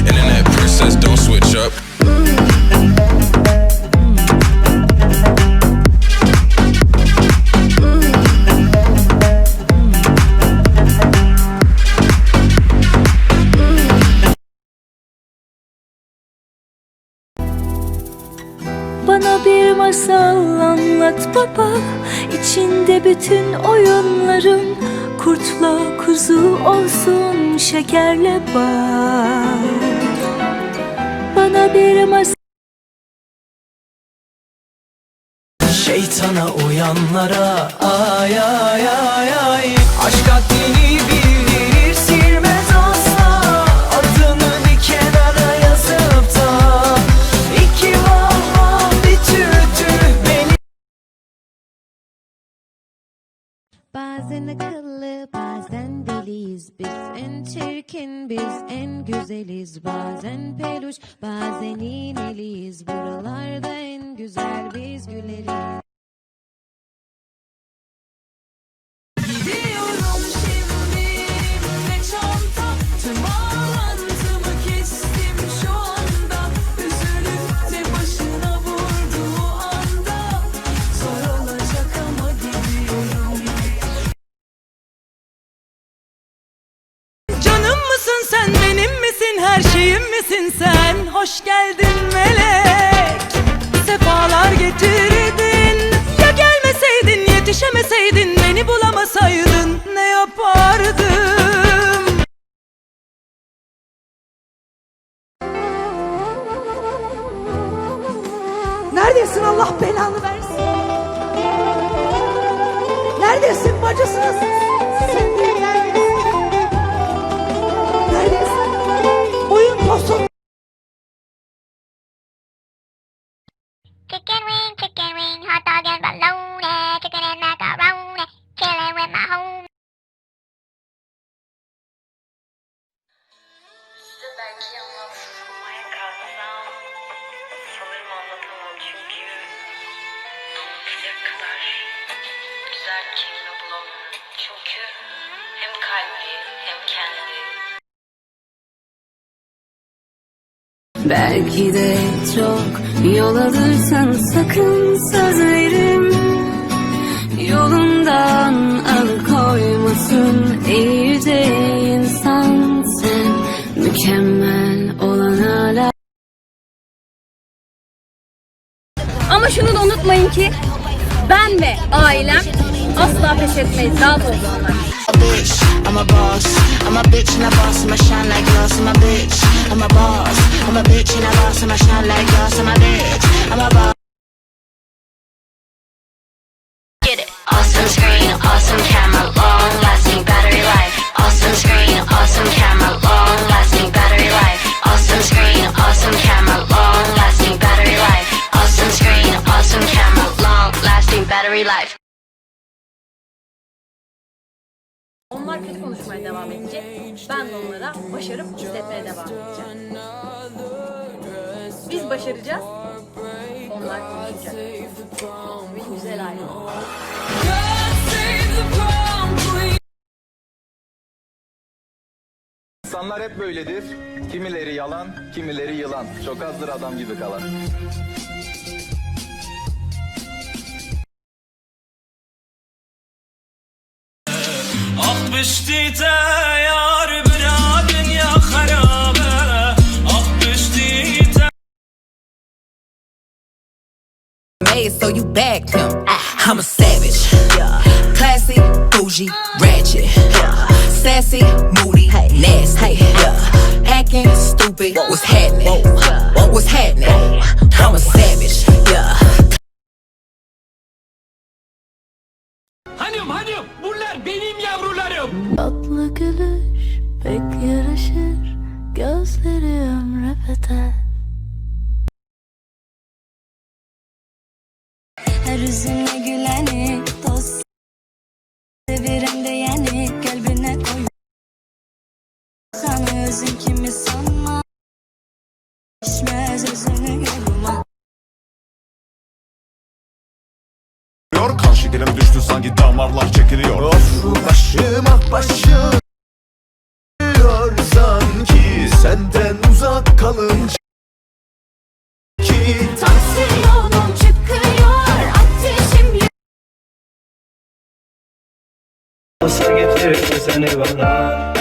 Internet princess, don't switch up. Bana bir masal anlat baba İçinde bütün oyunların Kurtla kuzu olsun şekerle bal Bana bir masal Şeytana uyanlara ay ay ay ay. Aşk Bazen akıllı bazen deliyiz. Biz En çirkin biz en güzeliz. Bazen peluş bazen iğneliyiz. Buralarda en güzel biz güleriz Hoş geldin melek. Sefalar getirdin. Ya gelmeseydin yetişemeseydin Beni bulamasaydın ne yapardım Neredesin? Allah belanı versin? Neredesin? Bacısınız? Kadar güzel kelime bulamıyorum. Çünkü hem kalbi hem kendi. Belki de çok yol alırsan sakın söz veririm Yolundan alıkoymasın iyi yüce insan sen. Mükemmel olan hala Ama şunu da unutmayın ki ben ve ailem asla pes etmeyiz. Rahat a bitch, I'm a boss. I'm a bitch and a boss, I'ma shine like glass. I'm a bitch, I'm a boss. I'm a bitch and a boss, I'ma shine like glass. I'm a bitch, I'm a boss. Get it. Awesome screen, awesome camera, battery life. Onlar kötü konuşmaya devam edecek. Ben de onlara başarıp hissetmeye devam edeceğim. Biz başaracağız. Onlar konuşacak. Benim güzel queen İnsanlar hep böyledir. Kimileri yalan, kimileri yılan. Çok azdır adam gibi kalan. Harabe Ah Made so you bagged him. I'm a savage. Classy, bougie, ratchet. Sassy, moody, nasty. Acting stupid. What's happening? What's happening? I'm a savage. Yeah. Hanım hanım bunlar benim Tatlı gülüş pek yaraşır Gözleri ömre bedel Her yüzüne güleni dost Sevirim de yani kalbine koy. Sana özün kimi sanma Şekerim düştü sanki damarlar çekiliyor. Of başıma başlıyor sanki Senden uzak kalınca Ki Tansiyonum çıkıyor ateşim Nasıl getirdin seni bana